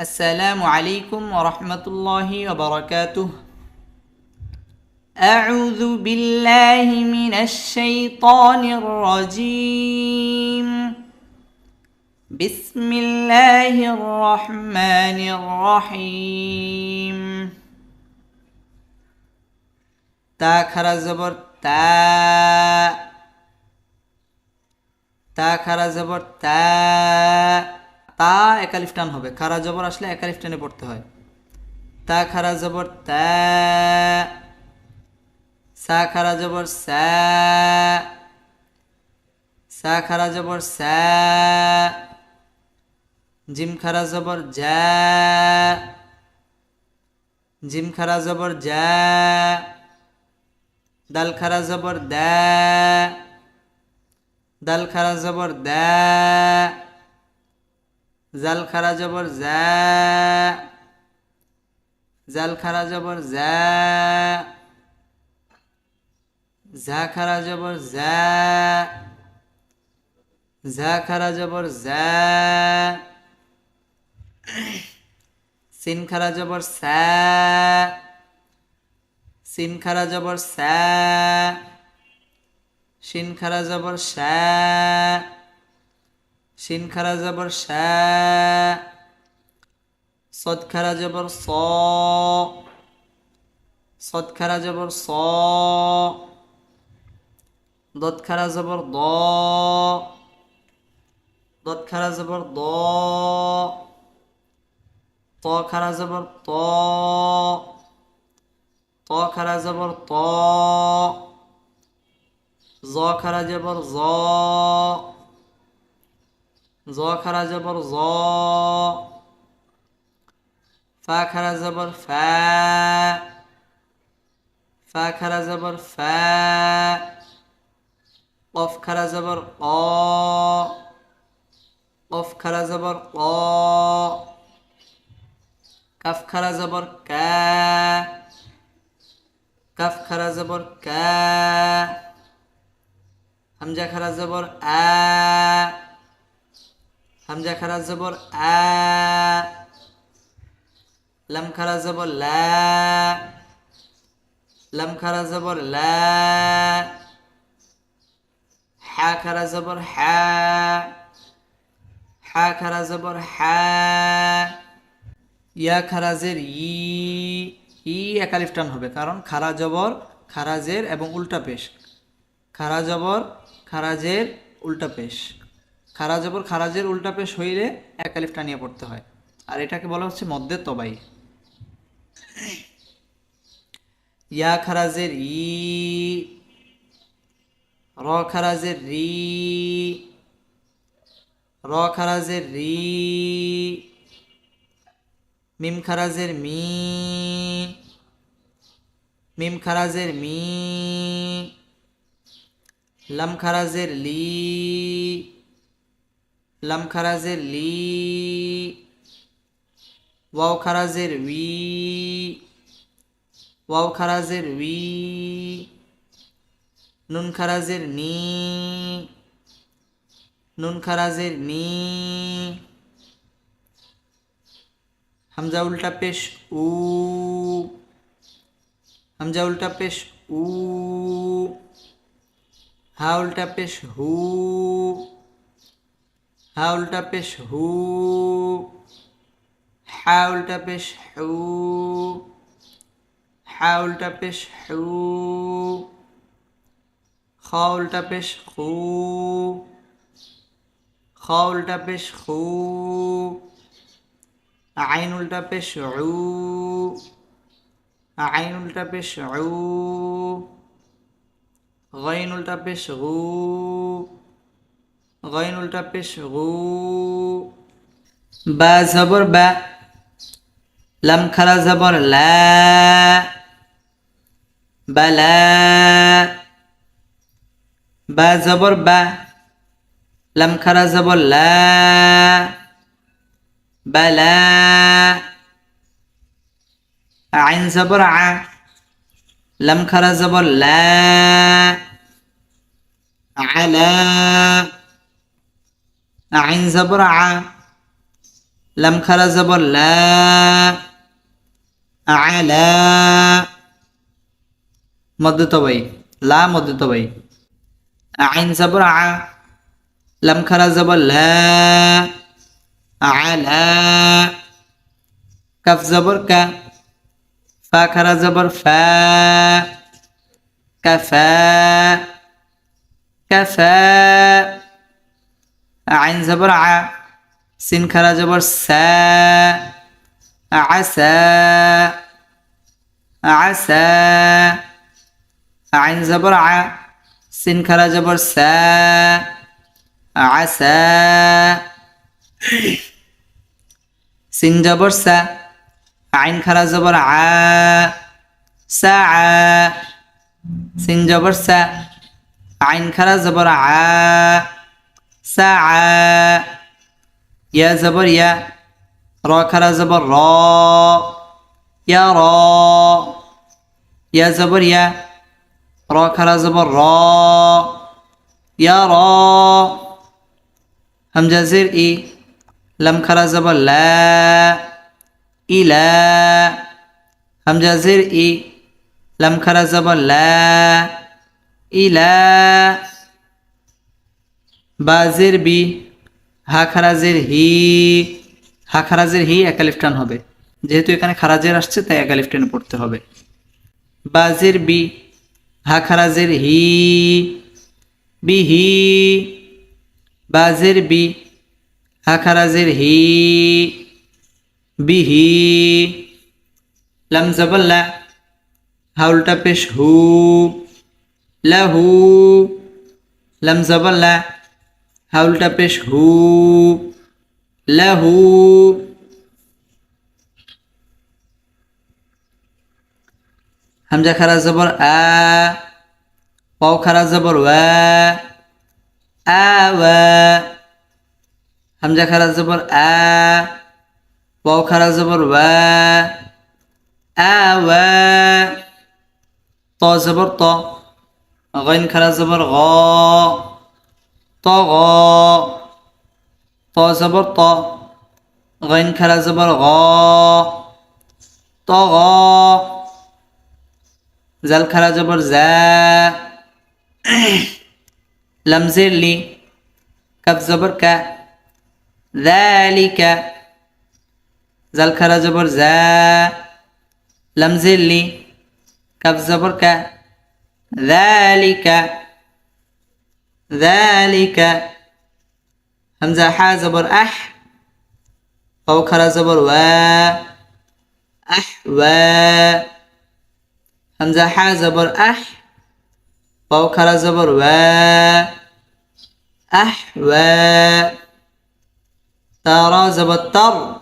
السلام عليكم ورحمة الله وبركاته أعوذ بالله من الشيطان الرجيم بسم الله الرحمن الرحيم تا خرا زبر تا تا خرا زبر تا তা একালিফ টান হবে। খারা জবর আসলে একালিফ টানে পড়তে হয়। তা খারা জবর তা, সা খারা জবর সা খারা জবর সা, জিম খারা জবর জিম খারা জবর যা দাল খারা জবর দা, দাল খারা জবর দা জাল খারা জবর জাল খারা জবর জা। খারা জবর জা। খারা জবর সিন খারা জবর সা। সিন খারা জবর সা। শিন খারা জবর শা শিন খারা জবর শা সদ খারা জবর স সদ খারা জবর স, দত খারা জবর দ, দত খারা জবর দ, ত খারা জবর ত ত খারা জবর ত, জ খারা জবর জ জ খারা জবর জ। ফা খারা জবর ফা। ফা খারা জবর ফা। কফ খারা জবর ক। কফ খারা জবর ক। কাফ খারা জবর কা। কাফ খারা জবর কা। হামজা খারা জবর আ। হামজা খারা জবর আ, লাম খারা জবর লাম খারা জবর লা, হা খারা জবর হা হা খারা জবর হা, ইয়া খারাজের ই ই একালিফ হবে কারণ খারা জবর খারাজের এবং উল্টা পেশ। খারা জবর খারাজের উল্টা পেশ। খারা ওপর খারাজের উল্টা পেশ হইলে একালিফ টানিয়ে পড়তে হয়। আর এটাকে বলা হচ্ছে মধ্যে তবাই। ইয়া খারাজের ই, র খারাজের রি, র খারাজের রি, মিম খারাজের মি, মিম খারাজের মি, লাম খারাজের লি লাম খারাজের লি, ওয়াও খারাজের উই ওয়াও খারাজের উই নুন খারাজের নি, নুন খারাজের নি, হামজা উল্টা পেশ উ, হামজা উল্টা পেশ উ, হা উল্টা পেশ হু হা উল্টা পেশ হু হা উল্টা পেশ হু হা উল্টা পেশ হু খ উল্টা পেশ খু খ উল্টা পেশ খু আইন উল্টা পেশ উ আইন উল্টা পেশ উ غين উল্টা পেশ গু গয়েন উল্টা পেশ গু। বা জবর, বা। লাম খারা জবর, লা। বালা বা জবর, বা। লাম খারা জবর, লা। বালা আইন জবর, আ। লাম খারা জবর লা। আইন জবর আ লাম খারা জবর লা আলা মধ্যতবাই লা মধ্যতবাই আইন জবর আ লাম খারা জবর লা আলা কাফ জবর কা ফা খারা জবর ফা কাফা কাফা আইন জবর আ, সিন খারা জবর সা আসা আসা আইন জবর আ, সিন খারা জবর সা আসা সিন জবর সা, আইন খারা জবর আ, সা সিন জবর সা, আইন খারা জবর আ সা ইয়া জবর ইয়া র খারা জবর র ইয়া র ইয়া জবর ইয়া র খারা জবর র ইয়া র হামজা জের ই লাম খারা জবর লা ইলা হামজা জের ই লাম খারা জবর লা বাজের বি, হা খারাজের হি, হা খারাজের হি একালিফটান হবে। যেহেতু এখানে খারাজের আসছে, তাই একালিফটানে পড়তে হবে। বাজের বি, হা খারাজের হি, বি বিহি বাজের বি, হা খারাজের হি বিহি লাম জবল্লা হাউলটা পেশ হু লাহু লাম জবল্লা হাউলটা পেশ হু লাহু হামজা খারা জবর আ পাও খারা জবর ওয়া আ ওয়া হামজা খারা জবর আ পাও খারা জবর ওয়া আ ওয়া ত জবর ত غين খারা জবর غ طغى ط زبر ط غين كلا زبر غا. طغى زل كلا زبر زا لم زر لي كف زبر ك ذلك زل كلا زبر زا لم زر لي كف زبر ك ذلك ذلك. همزة حا زبر أح أو كرا زبر و أح و. همزة حا زبر أح أو كرا زبر و أح و. ترى زبر تر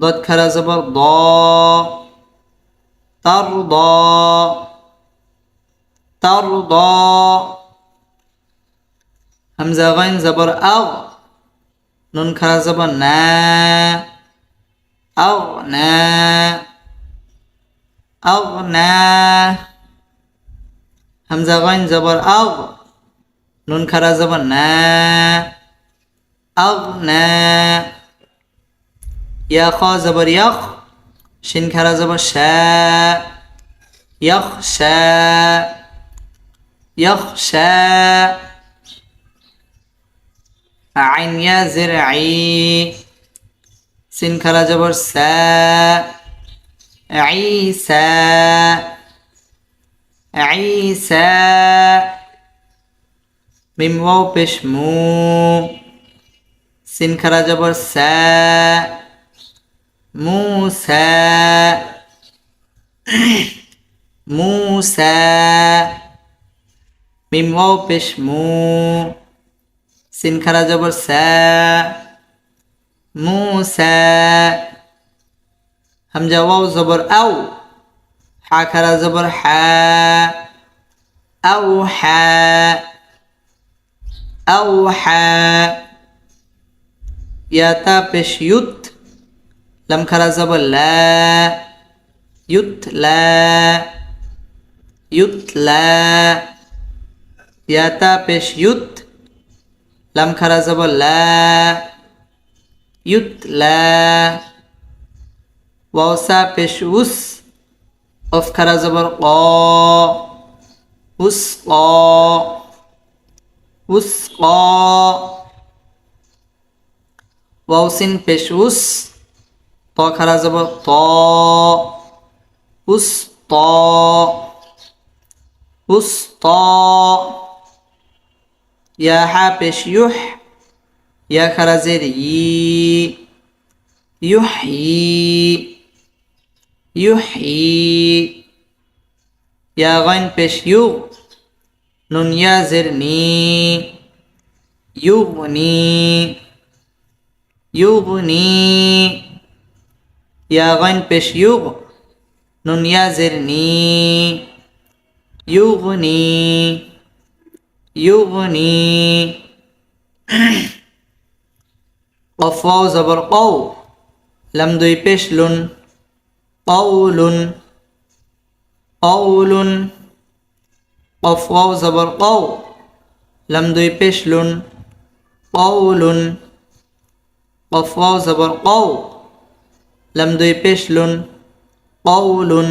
ضد كرا زبر ضا. ترضى ترضى হামজা গাইন জবর আও নুন খারা জবর না আও না আও না হামজা গাইন জবর আও নুন খারা জবর না আও না ইয়া খ জবর ইয়াখ শিন খারা জবর শা ইয়াখ শা ইয়াখ শা আইন ইয়া জের আই সিন খারা জবর সা ঈসা ঈসা মিম ওয়াও পেশ মু সিন খারা জবর সা মুসা মুসা মিম ওয়াও পেশ মু সিন খারা জবর সা মুসা হামজা, ওয়াও জবর, আও, হা খারা জবর, হা, আও হা আও, হা ইয়াতা পেশ, ইউত, লাম খারা জবর লা ইউতলা ইউতলা ইয়াতা পেশ, ইউত লাম খারা জবর লা ইউতলা ওয়াওসা পেশ উস, অফ খারা জবর ক, উস ক উস ক ওয়াউসিন পেশ উস, ত খারা জবর ত, উস ত উস ত يا حابش يح يا خرزير يي يحيي يحيي. يا غين بش يغ نون يا زرني يغني يغني يا غين بش يغ نون يا زرني يغني ইউগনি কফ জবর কৌ লাম দুই পেশ লুন কৌলুন কৌলুন কফ কৌ জবর কৌ লাম দুই পেশ লুন কৌলুন কফ কৌ জবর কৌ লাম দুই পেশ লুন কৌলুন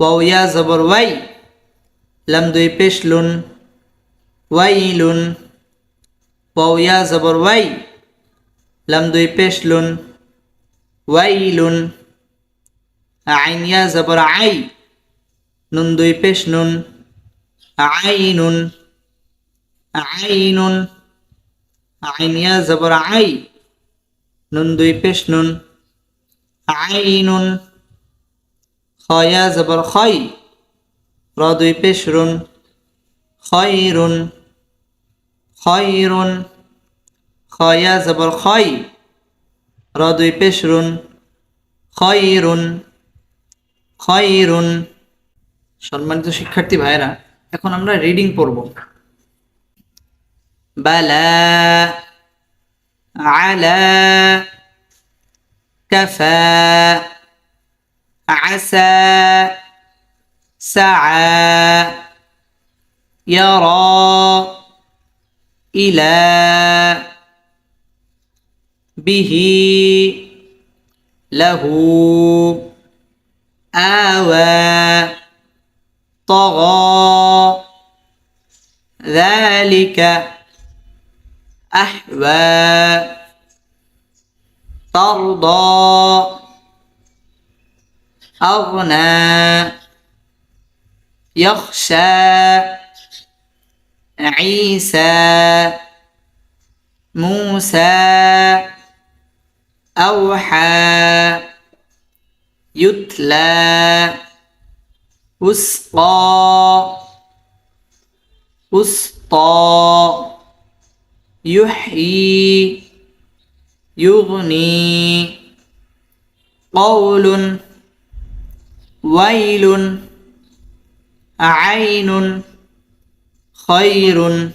ওয়াও ইয়া জবর ওয়াই লাম দুই পেশ লুন ওয়াইলুন। ওয়া জবর ওয়াই। লাম দুই পেশলুন। ওয়াইলুন। আইনিয়া জবর আই। নুন দুই পেশ নুন আইনুন। আইনুন। আইন আইনিয়া জবর আই। নুন দুই পেশ নুন আইনুন খয়া জবর খয়। র দুই পেশ রুন খয়রুন। খয়রুন। খয়া জবর খয় র দুই পেশরুন। খয়রুন। খয়রুন। সম্মানিত শিক্ষার্থী ভাইরা এখন আমরা রিডিং পড়ব। বালা আলা কাফা আসা সাআ ইয়ারা إلى به له آوى طغى. ذلك أحوى ترضى أغنى. يخشى. عيسى موسى أوحى يتلى وسقى وسطى يحيي يغني قول ويل عين خير.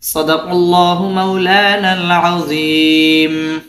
صدق الله مولانا العظيم.